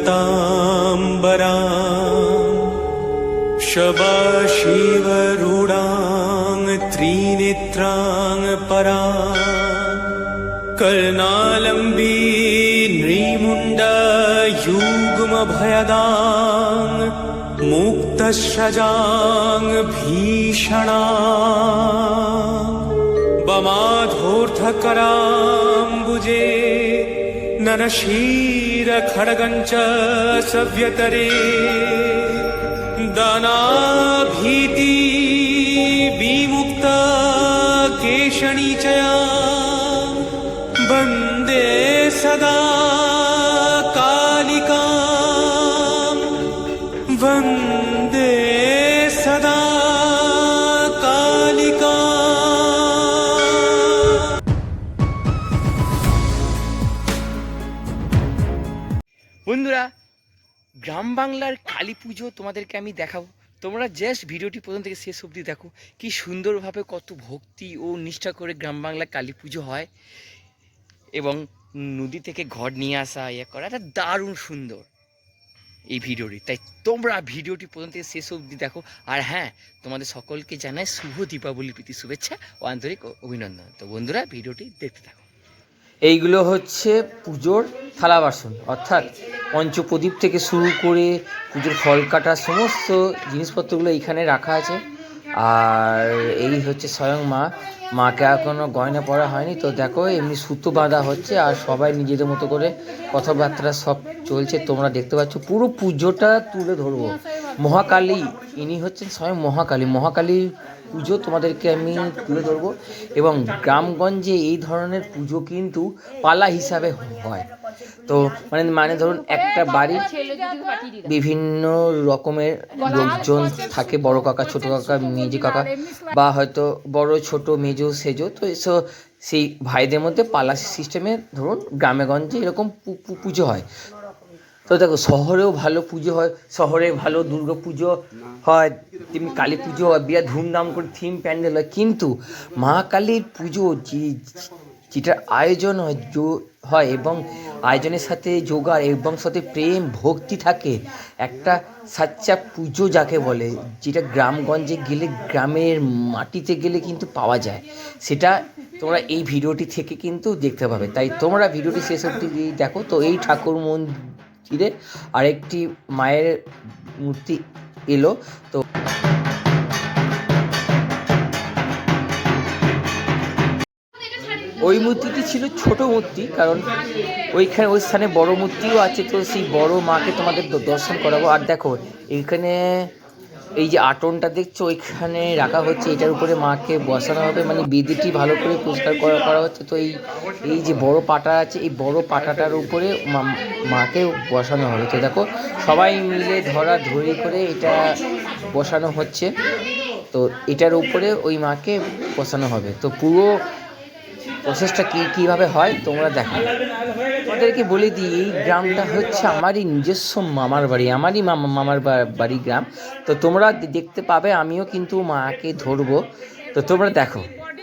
म्बरा शबाशिवरूढाङ् त्रिनेत्राङ् परा कर्णालम्बी नृमुण्डयुग्मभयदाङ् मुक्तशजाङ् भीषणा बमाधोऽर्थकराम्बुजे नरशी ननशीरखड्गञ्च सव्यतरे। दानाभीति विमुक्ता केशणी च বাংলার কালী পুজো তোমাদেরকে আমি দেখাবো। তোমরা জাস্ট ভিডিওটি প্রথম থেকে শেষ অবধি দেখো, কি সুন্দরভাবে কত ভক্তি ও নিষ্ঠা করে গ্রাম বাংলা কালী পুজো হয় এবং নদী থেকে ঘর নিয়ে আসা ইয়ে করা, এটা দারুণ সুন্দর এই ভিডিওটি। তাই তোমরা ভিডিওটি প্রথম থেকে শেষ অবধি দেখো। আর হ্যাঁ তোমাদের সকলকে জানায় শুভ দীপাবলি প্রীতি, শুভেচ্ছা ও আন্তরিক অভিনন্দন। তো বন্ধুরা, ভিডিওটি দেখতে থাকো। এইগুলো হচ্ছে পুজোর থালা বাসন, অর্থাৎ পঞ্চপ্রদীপ থেকে শুরু করে পুজোর ফল কাটা সমস্ত জিনিসপত্রগুলো এইখানে রাখা আছে। আর এই হচ্ছে স্বয়ং মা। মাকে এখনও গয়না পরা হয়নি। তো দেখো, এমনি সুতো বাঁধা হচ্ছে আর সবাই নিজেদের মতো করে কথাবার্তা সব চলছে। তোমরা দেখতে পাচ্ছ, পুরো পুজোটা তুলে ধরবো। মহাকালী, ইনি হচ্ছেন স্বয়ং মহাকালী। মহাকালীর পুজো তোমাদেরকে আমি তুলে ধরবো। এবং গ্রামগঞ্জে এই ধরনের পুজো কিন্তু পালা হিসাবে হয়। তো মানে মানে ধরুন একটা বাড়ির বিভিন্ন রকমের লোকজন থাকে, বড় কাকা, ছোট কাকা, মেজি কাকা, বা হয়তো বড়, ছোট, মেজো, সেজো। তো এসব সেই ভাইদের মধ্যে পালা সিস্টেমে ধরুন গ্রামেগঞ্জে এরকম পুজো হয়। তো দেখো, শহরেও ভালো পুজো হয়। শহরে ভালো দুর্গা পুজো হয়, তেমনি কালী পুজো হয়, বিরাট ধুমধাম করে থিম প্যান্ডেল হয়। কিন্তু মা কালীর পুজো যেটার আয়োজন হয় হয় এবং আয়োজনের সাথে যোগা এবং সাথে প্রেম, ভক্তি থাকে, একটা সাচ্চা পুজো যাকে বলে, যেটা গ্রামগঞ্জে গেলে, গ্রামের মাটিতে গেলে কিন্তু পাওয়া যায়। সেটা তোমরা এই ভিডিওটি থেকে কিন্তু দেখতে পাবে। তাই তোমরা ভিডিওটি শেষ অবধি দেখো। তো এই ঠাকুর মন্দিরে আরেকটি মায়ের মূর্তি এলো, তো ওই মূর্তিটি ছিল ছোট মূর্তি, কারণ ওইখানে ওই স্থানে বড় মূর্তিও আছে, তো সেই বড় মাকে তোমাদের দর্শন করাবো। আর দেখো এইখানে এই যে আটনটা দেখছ, ওইখানে রাখা হচ্ছে, এটার উপরে মাকে বসানো হবে মানে বেদিটি ভালো করে পরিষ্কার করা করা হচ্ছে। তো এই এই যে বড় পাটা আছে, এই বড় পাটাটার উপরে মাকে বসানো হবে। তো দেখো, সবাই মিলে ধরা ধরি করে এটা বসানো হচ্ছে। তো এটার উপরে ওই মাকে বসানো হবে। তো পুরো প্রসেসটা কী কীভাবে হয় তোমরা দেখো। তোমাদেরকে বলে দিই এই গ্রামটা হচ্ছে আমারই নিজস্ব মামার বাড়ি আমারই মামা মামার বাড়ি গ্রাম। তো তোমরা দেখতে পাবে আমিও কিন্তু মাকে ধরবো। তো তোমরা দেখো। বডি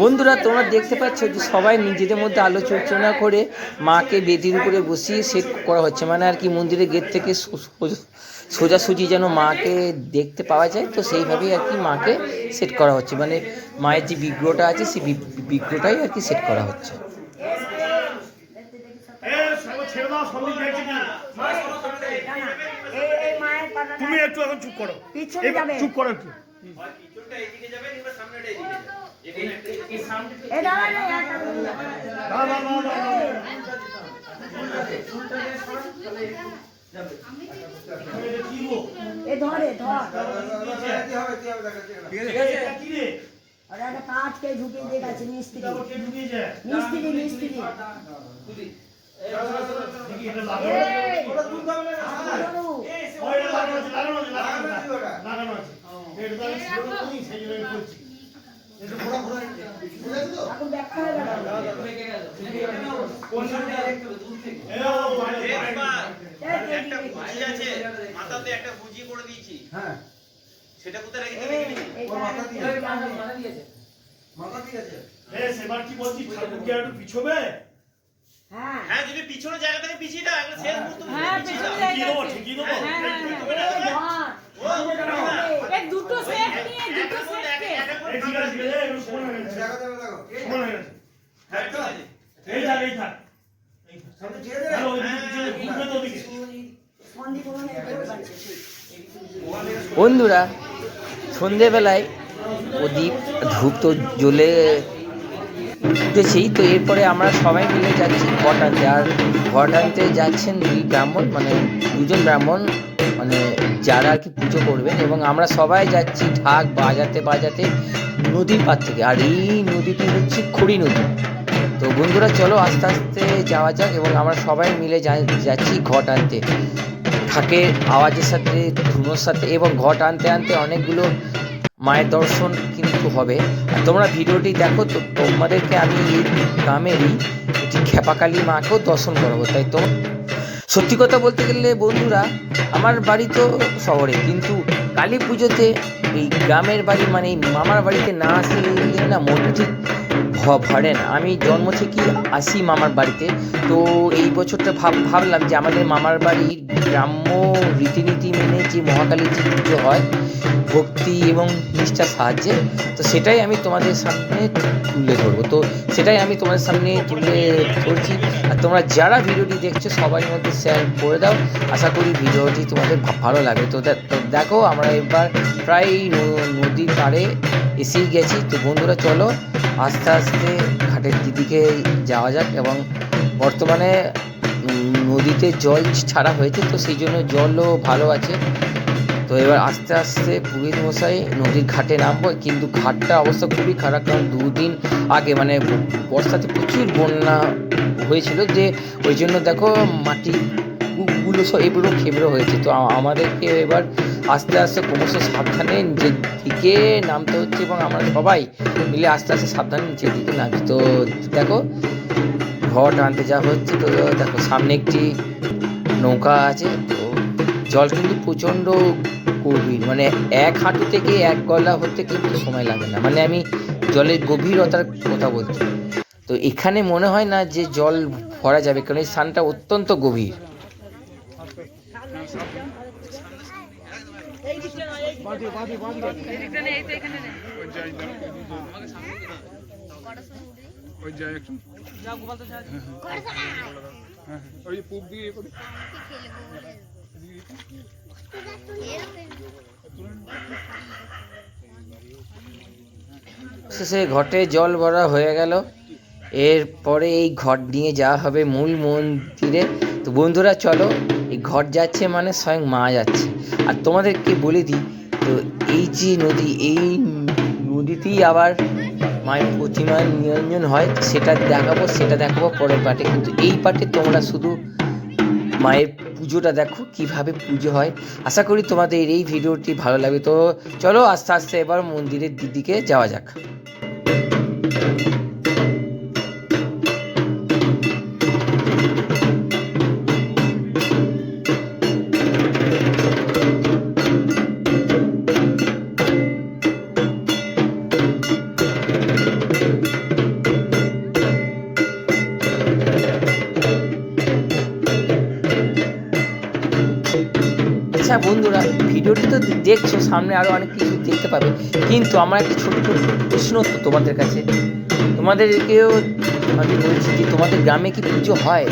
বন্ধুরা, তোমরা দেখতে পাচ্ছ যে সবাই নিজেদের মধ্যে আলোচনা করে মাকে বেদির উপরে বসিয়ে সেট করা হচ্ছে। মানে আর কি মন্দিরের গেট থেকে সোজাসুজি যেন মাকে দেখতে পাওয়া যায়, তো সেইভাবেই আর কি মাকে সেট করা হচ্ছে। মানে মায়ের যে বিগ্রহটা আছে, সেই বিগ্রহটাই আর কি সেট করা হচ্ছে। ছেড়ে সবাই কি? তুমি একটু এখন চুপ করো। পিছনে চুপ করো একটু। ধরে ধর। এটা কি রে? আর একটা কাঠকে ঢুকিয়ে দিয়ে গেছে মিস্ত্রি। এটা আবার মিস্ত্রি মিস্ত্রি। দেখি এটা লাগানো এই, ধরু। ও, এটা লাগানো আছে এটা তো আমি হয়ে আছে মাথাতে একটা বুঝি করে দিয়েছি সেটা কোথায় রেখেছে এই, দেখে নিন। এইটা এ সেবার কি বলছি ঠাকুরকে একটু পিছবে হ্যাঁ। হ্যাঁ যদি পিছনে জায়গা থেকে পিছিয়ে দাও একটা শেষ মুহূর্ত হ্যাঁ, পিছনে ঠিকই দেবো ঠিকই দেবো এই। এই, এই ধর। ও, এই দুটো সেট নিয়ে দুটো সেট এক- একটা করে। এই ঠিক আছে এই সমান হয়ে গেছে সমান হয়ে গেছে হ্যাঁ, ঠিক আছে। এই থাক এই থাক। এই থাক। তাহলে ওই পিছনে ঘুরবে তো ওদিকে। সন্ধি কোনো নেই করতে পারছে ঠিক। বন্ধুরা সন্ধেবেলায় প্রদীপ ধূপ তো জ্বলে উঠেছেই। তো এরপরে আমরা সবাই মিলে যাচ্ছি ঘট আনতে আর ঘট আনতে যাচ্ছেন দুই ব্রাহ্মণ মানে দুজন ব্রাহ্মণ মানে যারা আর কি পুজো করবেন। এবং আমরা সবাই যাচ্ছি ঢাক বাজাতে বাজাতে নদীর পার থেকে। আর এই নদীটি হচ্ছে খড়ি নদী। তো বন্ধুরা, চলো আস্তে আস্তে যাওয়া যাক এবং আমরা সবাই মিলে যাচ্ছি ঘট আনতে ঢাকের আওয়াজের সাথে, ধুনোর সাথে এবং ঘট আনতে আনতে অনেকগুলো মায়ের দর্শন কিন্তু হবে। আর তোমরা ভিডিওটি দেখো তো, তোমাদেরকে আমি এই গ্রামেরই একটি খেপাকালী মাকেও দর্শন করাবো। তাই তো? সত্যি কথা বলতে গেলে বন্ধুরা, আমার বাড়ি তো শহরে, কিন্তু কালী পুজোতে এই গ্রামের বাড়ি মানে মামার বাড়িতে না আসলে না মনটা ঠিক ভ- ভরে না। আমি জন্ম থেকেই আসি মামার বাড়িতে। তো এই বছরটা ভাব ভাবলাম যে আমাদের মামার বাড়ির গ্রাম্য রীতিনীতি মেনে যে মহাকালীর যে পুজো হয় ভক্তি এবং নিষ্ঠার সাহায্যে, তো সেটাই আমি তোমাদের সামনে তুলে ধরবো। তো সেটাই আমি তোমাদের সামনে তুলে ধরছি। আর তোমরা যারা ভিডিওটি দেখছ সবার মধ্যে শেয়ার করে দাও। আশা করি ভিডিওটি তোমাদের ভালো দে- তো দেখো, আমরা এবার প্রায় নদীর পাড়ে এসেই গেছি। তো বন্ধুরা, চলো আস্তে আস্তে ঘাটের দিদিকে যাওয়া যাক এবং বর্তমানে নদীতে জল ছাড়া হয়েছে, তো সেই জন্য জলও ভালো আছে। তো এবার আস্তে আস্তে পুরীর মশাই নদীর ঘাটে নামবো, কিন্তু ঘাটটা অবস্থা খুবই খারাপ, কারণ দুদিন আগে মানে বর্ষাতে প্রচুর বন্যা হয়েছিল যে ওই জন্য দেখো মাটি গুলো সব এগুলো খেবড়ো হয়েছে তো আমাদেরকে এবার আস্তে আস্তে ক্রমশ সাবধানে নিজের দিকে নামতে হচ্ছে এবং আমরা সবাই মিলে আস্তে আস্তে সাবধানে নিচের দিকে নামছি। তো দেখো ঘট আনতে যাওয়া হচ্ছে, তো দেখো সামনে একটি নৌকা আছে, তো জল কিন্তু প্রচণ্ড গভীর মানে এক হাঁটু থেকে এক গলা হতে কিন্তু সময় লাগে না। মানে আমি জলের গভীরতার কথা বলছি। তো এখানে মনে হয় না যে জল ভরা যাবে কারণ এই স্থানটা অত্যন্ত গভীর। শেষে ঘটে জল ভরা হয়ে গেল। এরপরে এই ঘট নিয়ে যাওয়া হবে মূল মন্দিরে। তো বন্ধুরা, চলো, এই ঘট যাচ্ছে মানে স্বয়ং মা যাচ্ছে। আর তোমাদেরকে বলে দিই, তো এই যে নদী, এই নদীতেই আবার মায়ের প্রতিমা নিরঞ্জন হয়, সেটা দেখাবো সেটা দেখাবো পরের পাটে কিন্তু এই পাটে তোমরা শুধু মায়ের পুজোটা দেখো, কীভাবে পুজো হয়। আশা করি তোমাদের এই ভিডিওটি ভালো লাগে তো চলো আস্তে আস্তে এবার মন্দিরের দিদিকে যাওয়া যাক। দেখছ, সামনে আরও অনেক কিছু দেখতে পাবে। কিন্তু আমার একটা ছোট্ট প্রশ্ন তোমাদের কাছে। তোমাদেরকেও আমি বলছি যে, তোমাদের গ্রামে কি পুজো হয়?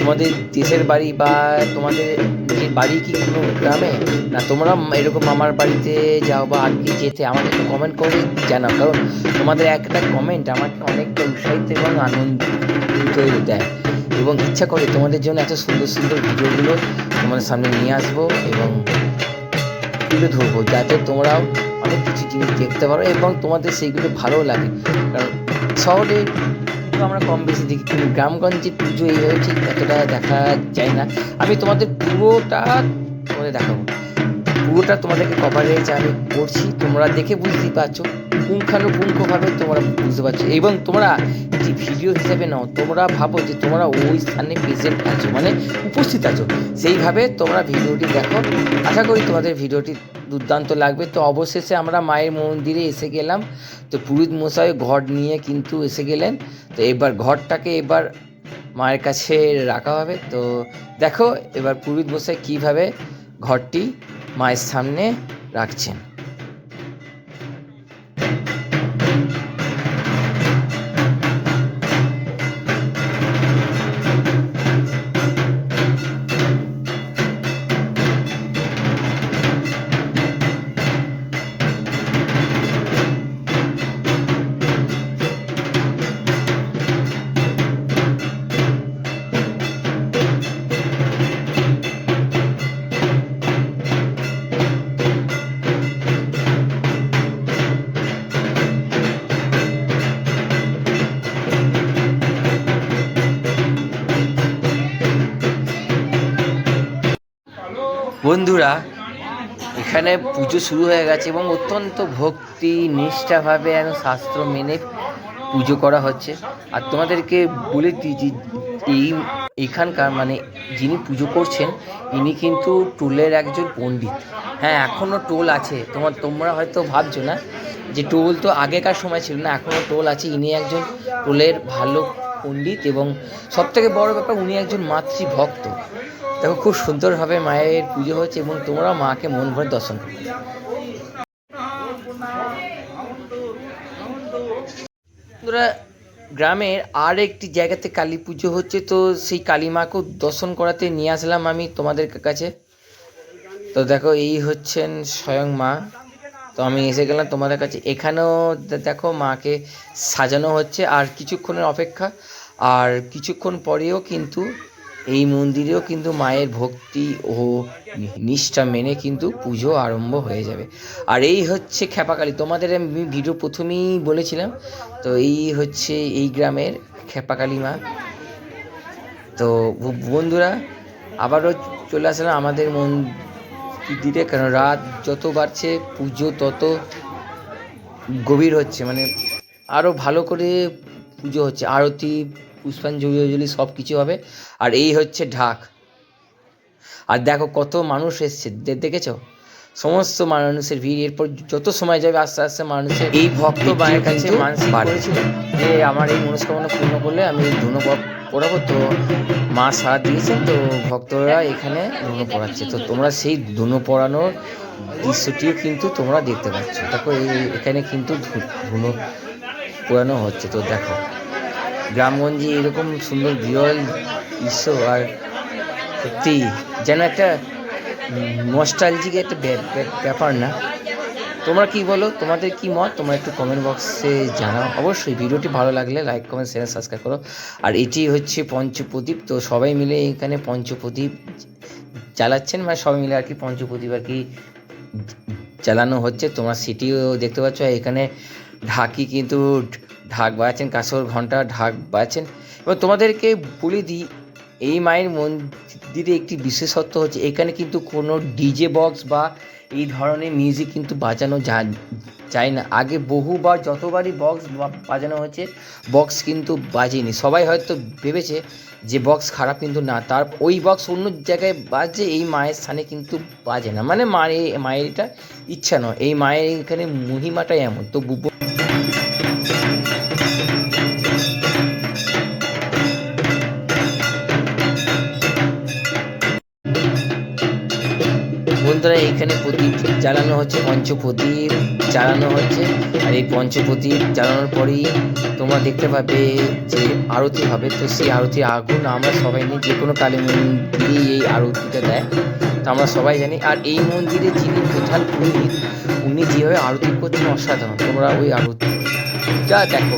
তোমাদের দেশের বাড়ি বা তোমাদের নিজের বাড়ি কি কোনো গ্রামে? না, তোমরা এরকম আমার বাড়িতে যাও বা কি যেতে, আমাকে একটু কমেন্ট করে জানাও। কারণ তোমাদের একটা কমেন্ট আমাকে অনেকটা উৎসাহিত এবং আনন্দিত দেয়। এবং ইচ্ছা করে তোমাদের জন্য এত সুন্দর সুন্দর ভিডিওগুলো তোমাদের সামনে নিয়ে আসব এবং তুলে ধরবো, যাতে তোমরাও অনেক কিছু জিনিস দেখতে পারো এবং তোমাদের সেইগুলো ভালো লাগে। কারণ শহরে আমরা কম বেশি দেখি, কিন্তু গ্রামগঞ্জে পুজো এইভাবে ঠিক এতটা দেখা যায় না। আমি তোমাদের পুরোটা তোমাদের দেখাবো। পুরোটা তোমাদেরকে কভারেজ আমি করছি, তোমরা দেখে বুঝতেই পারছ। পুঙ্খানুপুঙ্খভাবে তোমরা বুঝতে পারছ। এবং তোমরা যে ভিডিও হিসাবে নাও, তোমরা ভাবো যে তোমরা ওই স্থানে প্রেজেন্ট আছো মানে উপস্থিত আছো। সেইভাবে তোমরা ভিডিওটি দেখো। আশা করি তোমাদের ভিডিওটি দুর্দান্ত লাগবে। তো অবশেষে আমরা মায়ের মন্দিরে এসে গেলাম। তো পুরোহিত মশাই ঘর নিয়ে কিন্তু এসে গেলেন। তো এবার ঘরটাকে এবার মায়ের কাছে রাখা হবে। তো দেখো এবার পুরোহিত মশাই কীভাবে ঘরটি মায়ের সামনে রাখছেন। এখানে পুজো শুরু হয়ে গেছে এবং অত্যন্ত ভক্তি, নিষ্ঠাভাবে শাস্ত্র মেনে পুজো করা হচ্ছে। আর তোমাদেরকে বলে দিই যে এই, এখানকার মানে যিনি পুজো করছেন, ইনি কিন্তু টোলের একজন পণ্ডিত। হ্যাঁ এখনও টোল আছে। তোমার, তোমরা হয়তো ভাবছ না যে টোল তো আগেকার সময় ছিল না এখনও টোল আছে। ইনি একজন টোলের ভালো পণ্ডিত এবং সবথেকে বড় ব্যাপার, উনি একজন মাতৃভক্ত। দেখো, খুব সুন্দরভাবে মায়ের পুজো হচ্ছে এবং তোমরা মাকে মন ভরে দর্শন করো। বন্ধুরা, গ্রামের আর একটি জায়গাতে কালী পুজো হচ্ছে, তো সেই কালী মাকেও দর্শন করাতে নিয়ে আসলাম আমি তোমাদের কাছে। তো দেখো, এই হচ্ছেন স্বয়ং মা। তো আমি এসে গেলাম তোমাদের কাছে। এখানেও দেখো, মাকে সাজানো হচ্ছে, আর কিছুক্ষণের অপেক্ষা। আর কিছুক্ষণ পরেও কিন্তু এই মন্দিরেও কিন্তু মায়ের ভক্তি ও নিষ্ঠা মেনে কিন্তু পুজো আরম্ভ হয়ে যাবে। আর এই হচ্ছে খেপাকালী তোমাদের আমি ভিডিও প্রথমেই বলেছিলাম, তো এই হচ্ছে এই গ্রামের খেপাকালী মা। তো বন্ধুরা, আবারও চলে আসলাম আমাদের মন্দিরে, কারণ রাত যত বাড়ছে, পুজো তত গভীর হচ্ছে মানে আরও ভালো করে পুজো হচ্ছে। আরতি পুষ্পাঞ্জলি সব কিছু হবে। আর এই হচ্ছে ঢাক। আর দেখো কত মানুষ এসছে দেখেছ? সমস্ত মানুষের ভিড়। এরপর যত সময় যাবে আস্তে আস্তে মানুষের এই ভক্ত মায়ের কাছে মানসিক করেছিল। যে আমার এই মনস্কামনা পূর্ণ করলে আমি ধুনো পড়াবো। তো মা সাড়া দিয়েছেন তো ভক্তরা এখানে ধুনো পড়াচ্ছে। তো তোমরা সেই ধুনো পড়ানোর দৃশ্যটিও কিন্তু তোমরা দেখতে পাচ্ছ। দেখো এই এখানে কিন্তু ধুনো পোড়ানো হচ্ছে। তো দেখো। গ্রামগঞ্জে এরকম সুন্দর বিরল দৃশ্য আর সত্যি যেন একটা নস্টালজিক একটা ব্যাপ- ব্যাপ- ব্যাপার না। তোমরা কি বলো? তোমাদের কি মত? তোমরা একটু কমেন্ট বক্সে জানাও। অবশ্যই ভিডিওটি ভালো লাগলে লাইক কমেন্ট শেয়ার সাবস্ক্রাইব করো। আর এটি হচ্ছে পঞ্চপ্রদীপ। তো সবাই মিলে এখানে পঞ্চপ্রদীপ জ্বালাচ্ছেন মানে সবাই মিলে আর কি পঞ্চপ্রদীপ আর কি চালানো হচ্ছে। তোমরা সিটিও দেখতে পাচ্ছ। এখানে ঢাকি কিন্তু ঢাক বাজাচ্ছেন, কাসর ঘণ্টা ঢাক বাজাচ্ছেন। এবং তোমাদেরকে বলে দিই, এই মায়ের মন্দিরে একটি বিশেষত্ব হচ্ছে, এখানে কিন্তু কোনো ডিজে বক্স বা এই ধরনের মিউজিক কিন্তু বাজানো যায় না। আগে বহুবার যতবারই বক্স বাজানো হয়েছে, বক্স কিন্তু বাজেনি। সবাই হয়তো ভেবেছে যে বক্স খারাপ কিন্তু না, তার ওই বক্স অন্য জায়গায় বাজে, এই মায়ের স্থানে কিন্তু বাজে না। মানে মায়ের মায়ের এটা ইচ্ছা নয়, এই মায়ের এখানে মহিমাটাই এমন। তো বন্ধুরা এইখানে প্রদীপ জ্বালানো হচ্ছে, পঞ্চপ্রদীপ জ্বালানো হচ্ছে। আর এই পঞ্চপ্রদীপ জ্বালানোর পরেই তোমরা দেখতে পাবে যে আরতি হবে। তো সেই আরতি আগুন আমরা সবাই নিয়ে যে কোনো কালী মন্দিরেই এই আরতিটা দেয়। তো আমরা সবাই জানি। আর এই মন্দিরে যিনি প্রধান পুরোহিত, উনি যেভাবে আরতি করছেন অসাধারণ। তোমরা ওই আরতি যা দেখো।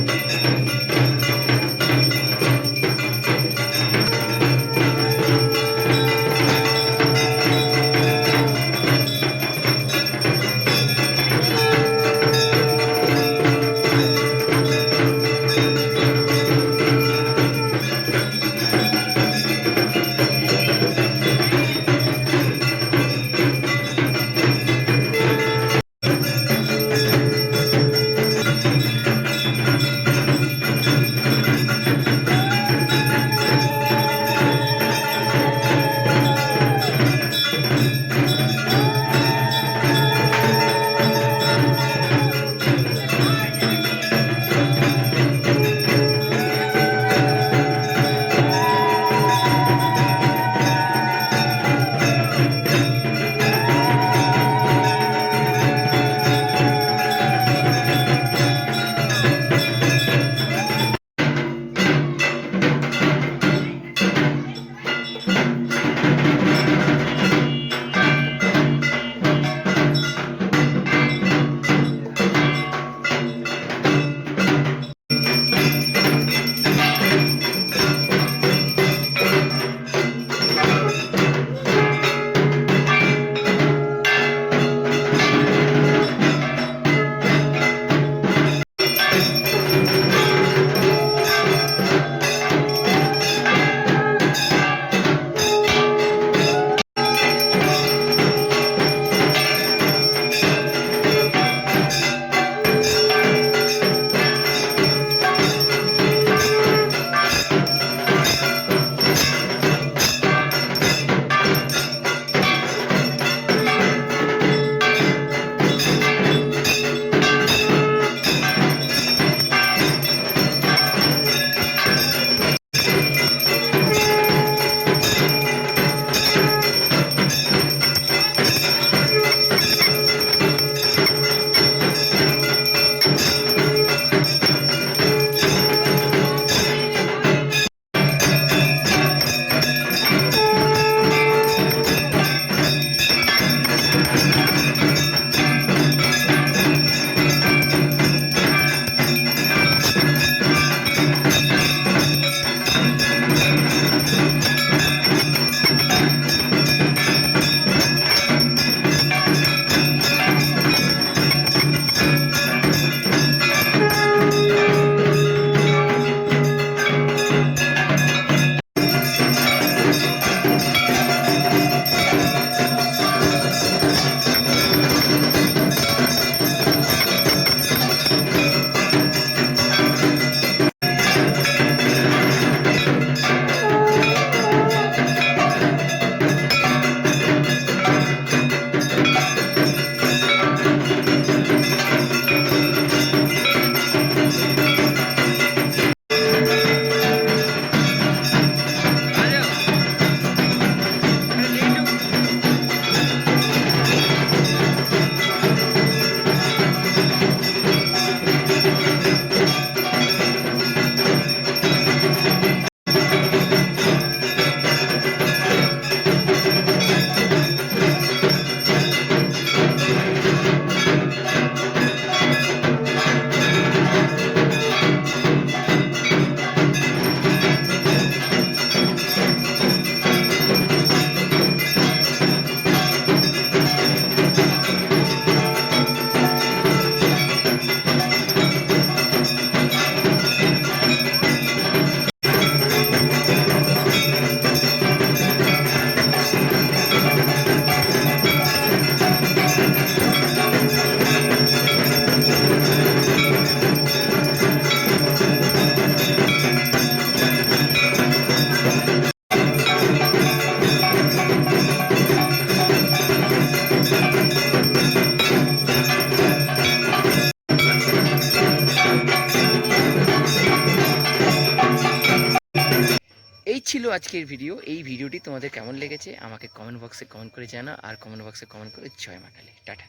আজকের ভিডিও এই ভিডিওটি তোমাদের কেমন লেগেছে? আমাকে কমেন্ট বক্সে কমেন্ট করে জানা আর কমেন্ট বক্সে কমেন্ট করে জয় মা টাটা।